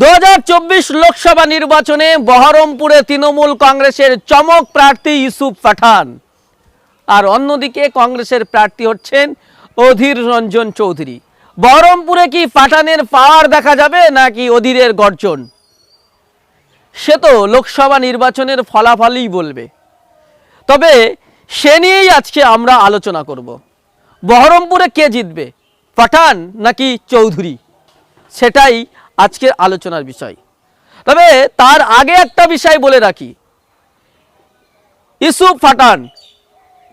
দু হাজার চব্বিশ লোকসভা নির্বাচনে বহরমপুরে তৃণমূল কংগ্রেসের চমক প্রার্থী ইউসুফ পাঠান। আর অন্যদিকে কংগ্রেসের প্রার্থী হচ্ছেন অধীর রঞ্জন চৌধুরী। বহরমপুরে কি পাঠানের পাওয়ার দেখা যাবে নাকি অধীরের গর্জন? সে তো লোকসভা নির্বাচনের ফলাফলই বলবে। তবে সে নিয়েই আজকে আমরা আলোচনা করব। বহরমপুরে কে জিতবে, পাঠান নাকি চৌধুরী? সেটাই আজকের আলোচনার বিষয়। তবে তার আগে একটা বিষয় বলে রাখি। ইসুফ পাঠান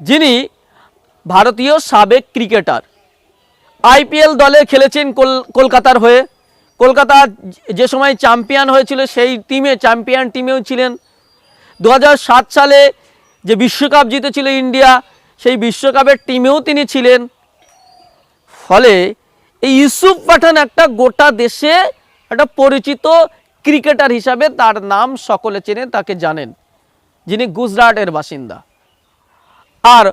যিনি ভারতীয় সাবেক ক্রিকেটার, আইপিএল দলে খেলেছেন কল- কলকাতার হয়ে। কলকাতা যে সময় চ্যাম্পিয়ন হয়েছিল, সেই টিমে, চ্যাম্পিয়ন টিমেও ছিলেন। দু হাজার সাত সালে যে বিশ্বকাপ জিতেছিল ইন্ডিয়া, সেই বিশ্বকাপের টিমেও তিনি ছিলেন। ফলে এই ইউসুফ পাঠান একটা গোটা দেশে একটা পরিচিত ক্রিকেটার হিসাবে তার নাম সকলে চেনে তাকে জানেন, যিনি গুজরাটের বাসিন্দা। আর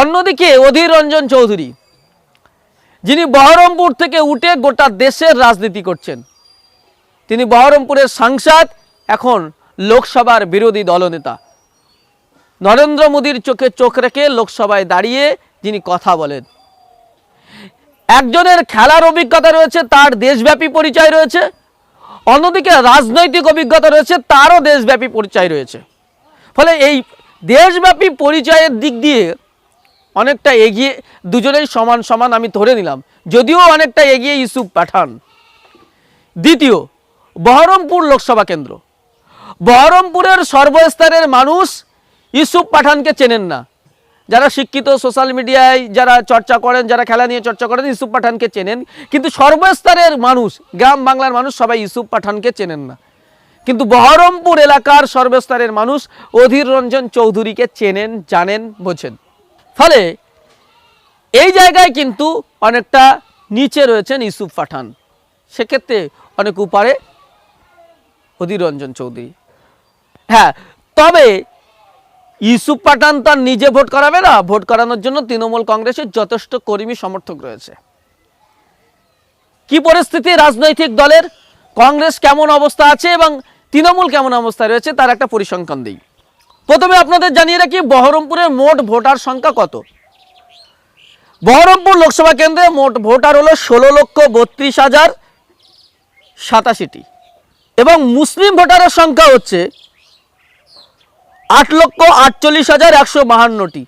অন্যদিকে অধীর রঞ্জন চৌধুরী, যিনি বহরমপুর থেকে উঠে গোটা দেশের রাজনীতি করছেন। তিনি বহরমপুরের সাংসদ, এখন লোকসভার বিরোধী দলনেতা। নরেন্দ্র মোদীর চোখে চোখ রেখে লোকসভায় দাঁড়িয়ে যিনি কথা বলেন। একজনের খেলার অভিজ্ঞতা রয়েছে, তার দেশব্যাপী পরিচয় রয়েছে অন্যদিকে রাজনৈতিক অভিজ্ঞতা রয়েছে, তারও দেশব্যাপী পরিচয় রয়েছে। ফলে এই দেশব্যাপী পরিচয়ের দিক দিয়ে অনেকটা এগিয়ে, দুজনেই সমান সমান আমি ধরে নিলাম। যদিও অনেকটা এগিয়ে ইউসুফ পাঠান। দ্বিতীয়, বহরমপুর লোকসভা কেন্দ্র। বহরমপুরের সর্বস্তরের মানুষ ইউসুফ পাঠানকে চেনেন না। যারা শিক্ষিত সোশ্যাল মিডিয়ায় যারা চর্চা করেন, যারা খেলা নিয়ে চর্চা করেন, ইউসুফ পাঠানকে চেনেন। কিন্তু সর্বস্তরের মানুষ, গ্রাম বাংলার মানুষ সবাই ইউসুফ পাঠানকে চেনেন না। কিন্তু বহরমপুর এলাকার সর্বস্তরের মানুষ অধীর রঞ্জন চৌধুরীকে চেনেন, জানেন, বোঝেন। ফলে এই জায়গায় কিন্তু অনেকটা নিচে রয়েছেন ইউসুফ পাঠান। সেক্ষেত্রে অনেক উপারে অধীর রঞ্জন চৌধুরী। হ্যাঁ তবে ইউসুফ পাঠান তার নিজে ভোট করাবে না। ভোট করানোর জন্য তৃণমূল কংগ্রেসের যথেষ্ট কর্মী সমর্থক রয়েছে। কি পরিস্থিতি রাজনৈতিক দলের? কংগ্রেস কেমন অবস্থা আছে এবং তৃণমূল কেমন অবস্থায় রয়েছে তার একটা পরিসংখ্যান দিই। প্রথমে আপনাদের জানিয়ে রাখি, বহরমপুরের মোট ভোটার সংখ্যা কত? বহরমপুর লোকসভা কেন্দ্রে মোট ভোটার হলো ষোলো লক্ষ বত্রিশ হাজার সাতাশিটি। এবং মুসলিম ভোটারের সংখ্যা হচ্ছে আট লক্ষ আটচল্লিশ হাজার একশো বাহান্নটি।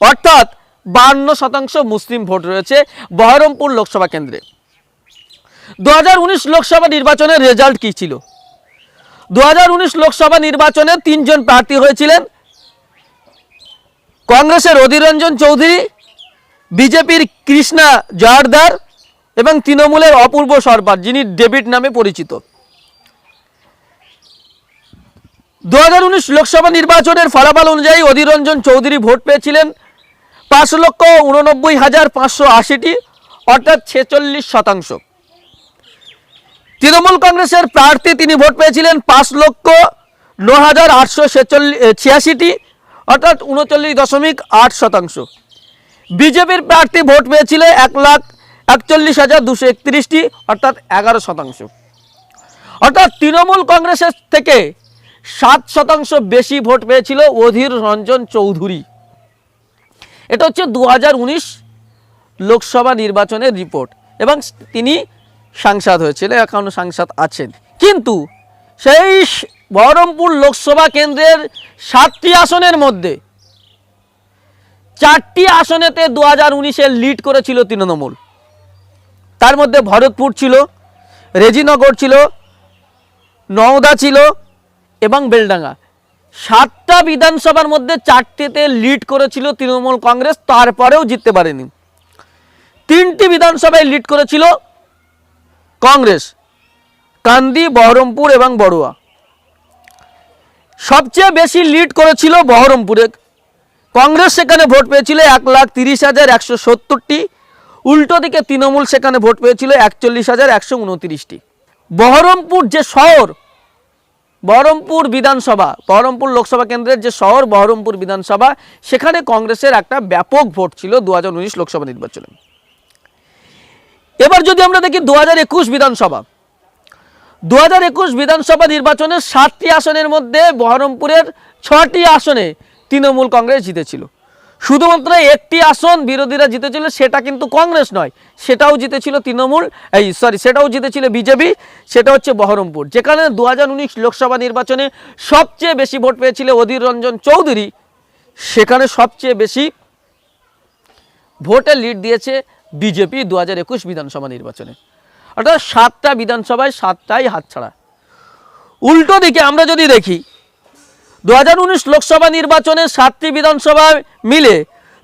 অর্থাৎ বাহান্ন শতাংশ মুসলিম ভোট রয়েছে বহরমপুর লোকসভা কেন্দ্রে। দু হাজার উনিশ লোকসভা নির্বাচনের রেজাল্ট কী ছিল? দু হাজার উনিশ লোকসভা নির্বাচনে তিনজন প্রার্থী হয়েছিলেন। কংগ্রেসের অধীররঞ্জন চৌধুরী, বিজেপির কৃষ্ণা জয়ারদার এবং তৃণমূলের অপূর্ব সরকার, যিনি ডেভিড নামে পরিচিত। দু হাজার উনিশ লোকসভা নির্বাচনের ফলাফল অনুযায়ী অধীররঞ্জন চৌধুরী ভোট পেয়েছিলেন পাঁচ লক্ষ উননব্বই হাজার পাঁচশো আশিটি, অর্থাৎ ছেচল্লিশ শতাংশ। তৃণমূল কংগ্রেসের প্রার্থী তিনি ভোট পেয়েছিলেন পাঁচ লক্ষ ন হাজার আটশো ছেচল্লিশ ছিয়াশিটি, অর্থাৎ উনচল্লিশ দশমিক আট শতাংশ। বিজেপির প্রার্থী ভোট পেয়েছিল এক লাখ একচল্লিশ হাজার দুশো একত্রিশটি, অর্থাৎ এগারো শতাংশ। অর্থাৎ তৃণমূল কংগ্রেসের থেকে সাত শতাংশ বেশি ভোট পেয়েছিল অধীর রঞ্জন চৌধুরী। এটা হচ্ছে দু হাজার উনিশ লোকসভা নির্বাচনের রিপোর্ট এবং তিনি সাংসদ হয়েছিলেন এখনও সাংসদ আছেন। কিন্তু সেই বহরমপুর লোকসভা কেন্দ্রের সাতটি আসনের মধ্যে চারটি আসনেতে দু হাজার উনিশে লিড করেছিল তৃণমূল। তার মধ্যে ভরতপুর ছিল, রেজিনগর ছিল, নওদা ছিল এবং বেলডাঙ্গা। সাতটা বিধানসভার মধ্যে চারটিতে লিড করেছিল তৃণমূল কংগ্রেস, তারপরেও জিততে পারেনি। তিনটি বিধানসভায় লিড করেছিল কংগ্রেস, কান্দি, বহরমপুর এবং বড়ুয়া। সবচেয়ে বেশি লিড করেছিল বহরমপুরে। কংগ্রেস সেখানে ভোট পেয়েছিল এক লাখ তিরিশ হাজার একশো সত্তরটি, উল্টো দিকে তৃণমূল সেখানে ভোট পেয়েছিল একচল্লিশ হাজার একশো উনতিরিশটি। বহরমপুর যে শহর বহরমপুর বিধানসভা, বহরমপুর লোকসভা কেন্দ্রের যে শহর বহরমপুর বিধানসভা, সেখানে কংগ্রেসের একটা ব্যাপক ভোট ছিল দু হাজার উনিশ লোকসভা নির্বাচনে। এবার যদি আমরা দেখি দু হাজার একুশ বিধানসভা দু হাজার একুশ বিধানসভা নির্বাচনের সাতটি আসনের মধ্যে বহরমপুরের ছটি আসনে তৃণমূল কংগ্রেস জিতেছিল। শুধুমাত্র একটি আসন বিরোধীরা জিতেছিল, সেটা কিন্তু কংগ্রেস নয়। সেটাও জিতেছিল তৃণমূল, এই সরি সেটাও জিতেছিল বিজেপি, সেটা হচ্ছে বহরমপুর। যেখানে দু হাজার উনিশ লোকসভা নির্বাচনে সবচেয়ে বেশি ভোট পেয়েছিল অধীর রঞ্জন চৌধুরী। সেখানে সবচেয়ে বেশি ভোটে লিড দিয়েছে বিজেপি দু হাজার একুশ বিধানসভা নির্বাচনে। অর্থাৎ সাতটা বিধানসভায় সাতটাই হাতছাড়া। উল্টো দিকে আমরা যদি দেখি দু হাজার উনিশ লোকসভা নির্বাচনে সাতটি বিধানসভায় মিলে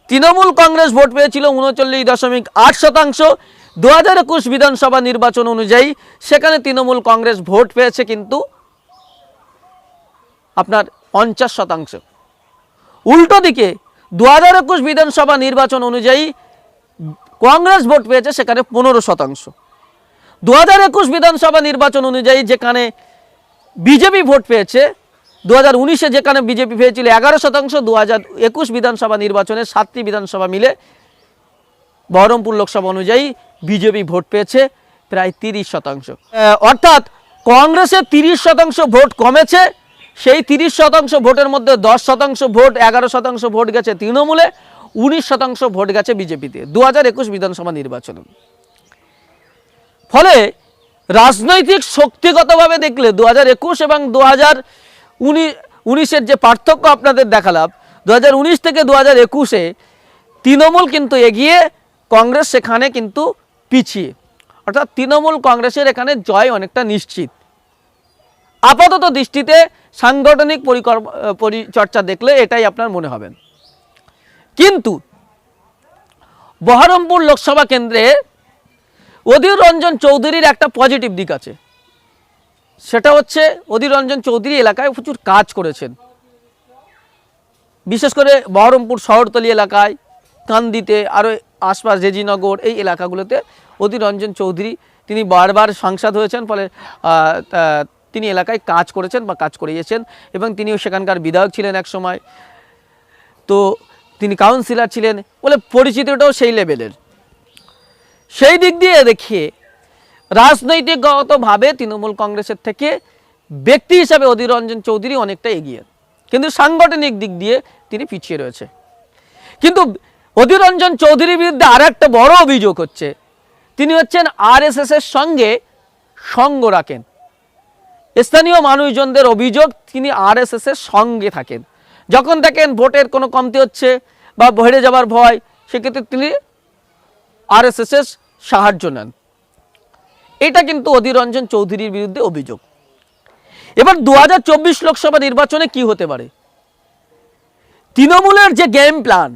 তৃণমূল কংগ্রেস ভোট পেয়েছিল উনচল্লিশ দশমিক আট শতাংশ। দু হাজার একুশ বিধানসভা নির্বাচন অনুযায়ী সেখানে তৃণমূল কংগ্রেস ভোট পেয়েছে কিন্তু আপনার পঞ্চাশ শতাংশ। উল্টো দিকে দু হাজার একুশ বিধানসভা নির্বাচন অনুযায়ী কংগ্রেস ভোট পেয়েছে সেখানে পনেরো শতাংশ। দু হাজার একুশ বিধানসভা নির্বাচন অনুযায়ী যেখানে বিজেপি ভোট পেয়েছে দু হাজার উনিশে যেখানে বিজেপি পেয়েছিল এগারো শতাংশ দু হাজার একুশ বিধানসভা নির্বাচনে সাতটি বিধানসভা মিলে বহরমপুর লোকসভা অনুযায়ী বিজেপি ভোট পেয়েছে প্রায় তিরিশ শতাংশ। অর্থাৎ কংগ্রেসের তিরিশ শতাংশ ভোট কমেছে, সেই তিরিশ শতাংশ ভোটের মধ্যে দশ শতাংশ ভোট, এগারো শতাংশ ভোট গেছে তৃণমূলে, উনিশ শতাংশ ভোট গেছে বিজেপিতে দু হাজার একুশ বিধানসভা নির্বাচনে। ফলে রাজনৈতিক শক্তিগতভাবে দেখলে দু হাজার একুশ এবং দু হাজার উনিশের যে পার্থক্য আপনাদের দেখালাম দু হাজার উনিশ থেকে দু হাজার একুশে তৃণমূল কিন্তু এগিয়ে কংগ্রেস সেখানে কিন্তু পিছিয়ে। অর্থাৎ তৃণমূল কংগ্রেসের এখানে জয় অনেকটা নিশ্চিত। আপাতত দৃষ্টিতে সাংগঠনিক পরিকল্প পরিচর্চা দেখলে এটাই আপনার মনে হবেন কিন্তু বহরমপুর লোকসভা কেন্দ্রে অধীর রঞ্জন চৌধুরীর একটা পজিটিভ দিক আছে। সেটা হচ্ছে অধীর রঞ্জন চৌধুরী এলাকায় প্রচুর কাজ করেছেন। বিশেষ করে বহরমপুর শহরতলি এলাকায়, কান্দিতে, আরও আশপাশ রেজিনগর, এই এলাকাগুলোতে অধীর রঞ্জন চৌধুরী তিনি বারবার সাংসদ হয়েছেন, ফলে তিনি এলাকায় কাজ করেছেন বা কাজ করিয়েছেন এবং তিনিও সেখানকার বিধায়ক ছিলেন এক সময়। তো তিনি কাউন্সিলর ছিলেন, বলে পরিচিতিটাও সেই লেভেলের। সেই দিক দিয়ে দেখিয়ে রাজনৈতিকগতভাবে তৃণমূল কংগ্রেসের থেকে ব্যক্তি হিসাবে অধীর রঞ্জন চৌধুরী অনেকটা এগিয়ে। কিন্তু সাংগঠনিক দিক দিয়ে তিনি পিছিয়ে রয়েছে। কিন্তু অধীর রঞ্জন চৌধুরীর বিরুদ্ধে আর একটা বড় অভিযোগ হচ্ছে। তিনি হচ্ছেন আরএসএস এর সঙ্গে সঙ্গ রাখেন। স্থানীয় মানুষজনদের অভিযোগ, তিনি আরএসএস এর সঙ্গে থাকেন। যখন দেখেন ভোটের কোনো কমতি হচ্ছে বা হেরে যাবার ভয়, সেক্ষেত্রে তিনি আরএসএস এর সাহায্য নেন। এটা কিন্তু অধীর রঞ্জন চৌধুরীর বিরুদ্ধে অভিযোগ। এবার দু হাজার চব্বিশ লোকসভা নির্বাচনে কি হতে পারে? তৃণমূলের যে গেম প্ল্যান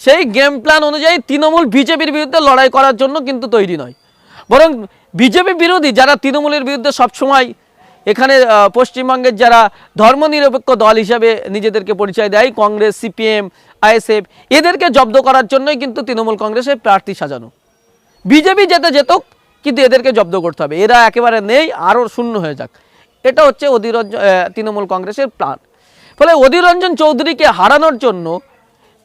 সেই গেম প্ল্যান অনুযায়ী তৃণমূল বিজেপির বিরুদ্ধে লড়াই করার জন্য কিন্তু তৈরি নয়। বরং বিজেপি বিরোধী যারা তৃণমূলের বিরুদ্ধে সবসময় এখানে পশ্চিমবঙ্গের যারা ধর্মনিরপেক্ষ দল হিসাবে নিজেদেরকে পরিচয় দেয়, কংগ্রেস, সিপিএম, আইএসএফ, এদেরকে জব্দ করার জন্যই কিন্তু তৃণমূল কংগ্রেসের প্রার্থী সাজানো। বিজেপি যেতে যেত কিন্তু এদেরকে জব্দ করতে হবে। এরা একেবারে নেই, আরও শূন্য হয়ে যাক। এটা হচ্ছে অধীর তৃণমূল কংগ্রেসের প্ল্যান ফলে অধীর রঞ্জন চৌধুরীকে হারানোর জন্য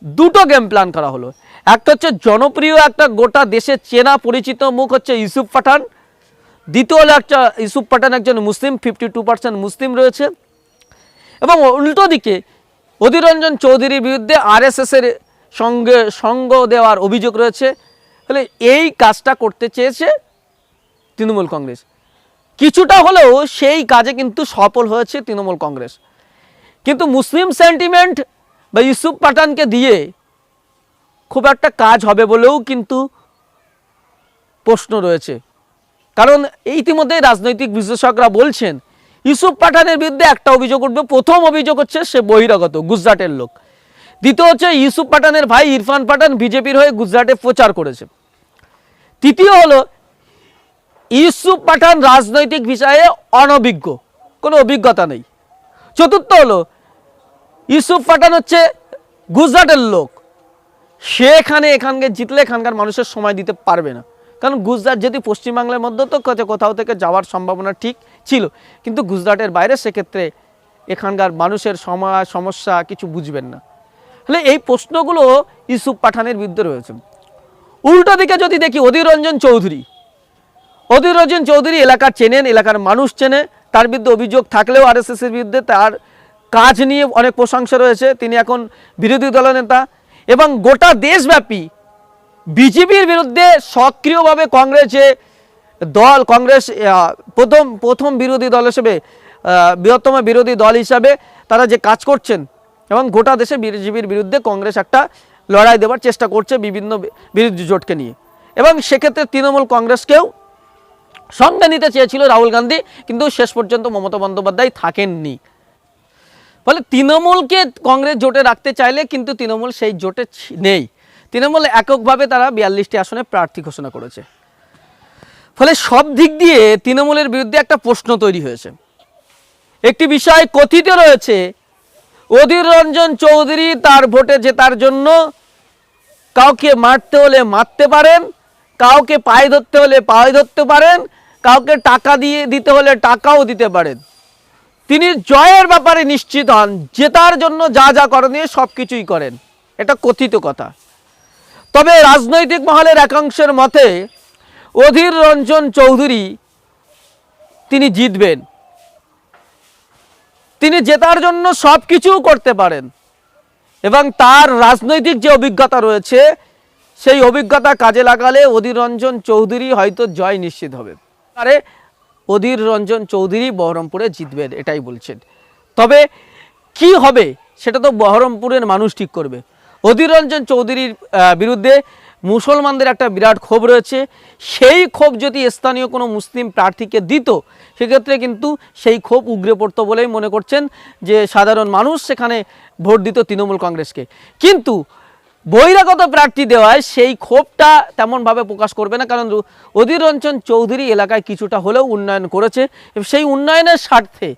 দুটো গেম প্ল্যান করা হলো। একটা হচ্ছে জনপ্রিয় একটা গোটা দেশে চেনা পরিচিত মুখ হচ্ছে ইউসুফ পাঠান। দ্বিতীয় হলো একটা ইউসুফ পাঠান একজন মুসলিম ফিফটি টু পার্সেন্ট মুসলিম রয়েছে। এবং উল্টো দিকে অধীর রঞ্জন চৌধুরীর বিরুদ্ধে আরএসএসের সঙ্গে সঙ্গ দেওয়ার অভিযোগ রয়েছে। তাহলে এই কাজটা করতে চেয়েছে তৃণমূল কংগ্রেস। কিছুটা হলেও সেই কাজে কিন্তু সফল হয়েছে তৃণমূল কংগ্রেস। কিন্তু মুসলিম সেন্টিমেন্ট বা ইউসুফ পাঠানকে দিয়ে খুব একটা কাজ হবে বলেও কিন্তু প্রশ্ন রয়েছে। কারণ ইতিমধ্যেই রাজনৈতিক বিশ্লেষকরা বলছেন, ইউসুফ পাঠানের বিরুদ্ধে একটা অভিযোগ উঠবে। প্রথম অভিযোগ হচ্ছে সে বহিরাগত, গুজরাটের লোক। দ্বিতীয় হচ্ছে ইউসুফ পাঠানের ভাই ইরফান পাঠান বিজেপির হয়ে গুজরাটে প্রচার করেছে। তৃতীয় হলো ইউসুফ পাঠান রাজনৈতিক বিষয়ে অনভিজ্ঞ। কোনো অভিজ্ঞতা নেই। চতুর্থ হলো, ইউসুফ পাঠান হচ্ছে গুজরাটের লোক। সে এখানে এখানকে জিতলে এখানকার মানুষের সময় দিতে পারবে না। কারণ গুজরাট যদি পশ্চিমবাংলার মধ্যে, তো কোথাও- থেকে যাওয়ার সম্ভাবনা ঠিক ছিল। কিন্তু গুজরাটের বাইরে সেক্ষেত্রে এখানকার মানুষের সময়, সমস্যা কিছু বুঝবেন না। তাহলে এই প্রশ্নগুলো ইউসুফ পাঠানের বিরুদ্ধে রয়েছে। উল্টো দিকে যদি দেখি, অধীর রঞ্জন চৌধুরী। অধীর রঞ্জন চৌধুরী এলাকার চেনেন, এলাকার মানুষ চেনে। তার বিরুদ্ধে অভিযোগ থাকলেও আরএসএস এর বিরুদ্ধে তার কাজ নিয়ে অনেক প্রশংসা রয়েছে। তিনি এখন বিরোধী দলনেতা এবং গোটা দেশব্যাপী বিজেপির বিরুদ্ধে সক্রিয়ভাবে কংগ্রেস যে দল, কংগ্রেস প্রথম প্রথম বিরোধী দল হিসেবে বৃহত্তম বিরোধী দল হিসাবে তারা যে কাজ করছেন এবং গোটা দেশে বিজেপির বিরুদ্ধে কংগ্রেস একটা লড়াই দেওয়ার চেষ্টা করছে বিভিন্ন বিরোধী জোটকে নিয়ে। এবং সেক্ষেত্রে তৃণমূল কংগ্রেসকেও সঙ্গে নিতে চেয়েছিল রাহুল গান্ধী, কিন্তু শেষ পর্যন্ত মমতা বন্দ্যোপাধ্যায় থাকেননি। ফলে তৃণমূলকে কংগ্রেস জোটে রাখতে চাইলে কিন্তু তৃণমূল সেই জোটে নেই। তৃণমূল এককভাবে তারা বিয়াল্লিশটি আসনে প্রার্থী ঘোষণা করেছে। ফলে সব দিক দিয়ে তৃণমূলের বিরুদ্ধে একটা প্রশ্ন তৈরি হয়েছে। একটি বিষয় কথিত রয়েছে, অধীর রঞ্জন চৌধুরী তার ভোটে জেতার জন্য কাউকে মারতে হলে মারতে পারেন, কাউকে পায়ে ধরতে হলে পায়ে ধরতে পারেন কাউকে টাকা দিয়ে দিতে হলে টাকাও দিতে পারেন। তিনি জয়ের ব্যাপারে নিশ্চিত হন, জেতার জন্য যা যা করণীয় সব কিছুই করেন। এটা কথিত কথা। তবে রাজনৈতিক মহলের একাংশের মতে, অধীর রঞ্জন চৌধুরী তিনি জিতবেন। তিনি জেতার জন্য সব কিছুও করতে পারেন। এবং তার রাজনৈতিক যে অভিজ্ঞতা রয়েছে, সেই অভিজ্ঞতা কাজে লাগালে অধীর রঞ্জন চৌধুরী হয়তো জয় নিশ্চিত হবে আরে অধীর রঞ্জন চৌধুরী বহরমপুরে জিতবেন, এটাই বলছেন। তবে কি হবে সেটা তো বহরমপুরের মানুষ ঠিক করবে। অধীর রঞ্জন চৌধুরীর বিরুদ্ধে মুসলমানদের একটা বিরাট ক্ষোভ রয়েছে। সেই ক্ষোভ যদি স্থানীয় কোনো মুসলিম প্রার্থীকে দিত, সেক্ষেত্রে কিন্তু সেই ক্ষোভ উগরে পড়তো বলেই মনে করছেন যে সাধারণ মানুষ সেখানে ভোট দিত তৃণমূল কংগ্রেসকে। কিন্তু বহিরাগত প্রার্থী দেওয়ায় সেই ক্ষোভটা তেমনভাবে প্রকাশ করবে না, কারণ অধীর রঞ্জন চৌধুরী এলাকায় কিছুটা হলেও উন্নয়ন করেছে সেই উন্নয়নের স্বার্থে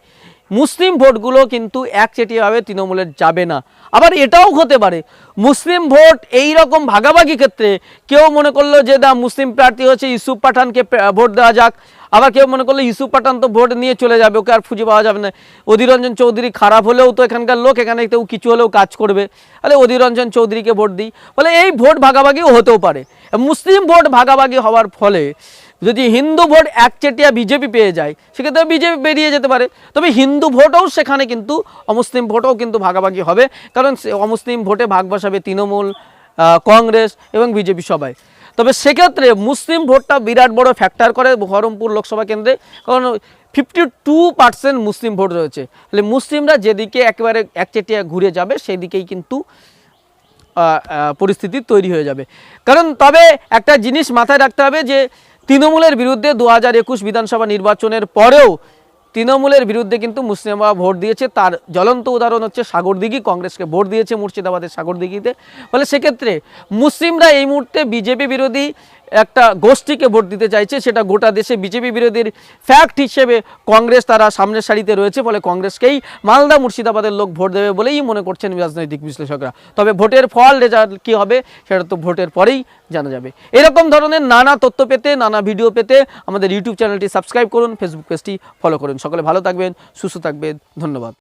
মুসলিম ভোটগুলো কিন্তু একচেটিয়াভাবে তৃণমূলের যাবে না। আবার এটাও হতে পারে, মুসলিম ভোট এই রকম ভাগাভাগি ক্ষেত্রে কেউ মনে করল যে দা মুসলিম প্রার্থী হচ্ছে ইউসুফ পাঠানকে ভোট দেওয়া যাক। আবার কেউ মনে করল ইস্যু পাঠান তো ভোট নিয়ে চলে যাবে, ওকে আর খুঁজে পাওয়া যাবে না। অধীর রঞ্জন চৌধুরী খারাপ হলেও তো এখানকার লোক, এখানে কেউ কিছু হলেও কাজ করবে। তাহলে অধীর রঞ্জন চৌধুরীকে ভোট দিই। ফলে এই ভোট ভাগাভাগিও হতেও পারে। মুসলিম ভোট ভাগাভাগি হওয়ার ফলে যদি হিন্দু ভোট একচেটিয়া বিজেপি পেয়ে যায়, সেক্ষেত্রে বিজেপি বেরিয়ে যেতে পারে। তবে হিন্দু ভোটও সেখানে কিন্তু, অমুসলিম ভোটও কিন্তু ভাগাভাগি হবে। কারণ অমুসলিম ভোটে ভাগ বসাবে তৃণমূল কংগ্রেস এবং বিজেপি সবাই। তবে সেক্ষেত্রে মুসলিম ভোটটা বিরাট বড় ফ্যাক্টর করে বহরমপুর লোকসভা কেন্দ্রে, কারণ ফিফটি টু পার্সেন্ট মুসলিম ভোট রয়েছে। তাহলে মুসলিমরা যেদিকে একেবারে একচেটিয়া ঘুরে যাবে সেই দিকেই কিন্তু পরিস্থিতি তৈরি হয়ে যাবে। কারণ তবে একটা জিনিস মাথায় রাখতে হবে যে, তৃণমূলের বিরুদ্ধে দু হাজার একুশ বিধানসভা নির্বাচনের পরেও তৃণমূলের বিরুদ্ধে কিন্তু মুসলিমরা ভোট দিয়েছে, তার জ্বলন্ত উদাহরণ হচ্ছে সাগরদিঘি, কংগ্রেসকে ভোট দিয়েছে মুর্শিদাবাদের সাগরদিঘিতে। ফলে সেক্ষেত্রে মুসলিমরা এই মুহূর্তে বিজেপি বিরোধী একটা গোষ্ঠীকে ভোট দিতে চাইছে, সেটা গোটা দেশে বিজেপি বিরোধীর ফ্যাক্ট হিসেবে কংগ্রেস তারা সামনের সারিতে রয়েছে, ফলে কংগ্রেসকেই মালদা মুর্শিদাবাদের লোক ভোট দেবে বলেই মনে করছেন রাজনৈতিক বিশ্লেষকরা। তবে ভোটের ফল রেজাল্ট কী হবে, সেটা তো ভোটের পরেই জানা যাবে। এরকম ধরনের নানা তথ্য পেতে, নানা ভিডিও পেতে আমাদের ইউটিউব চ্যানেলটি সাবস্ক্রাইব করুন ফেসবুক পেজটি ফলো করুন। সকলে ভালো থাকবেন, সুস্থ থাকবেন, ধন্যবাদ।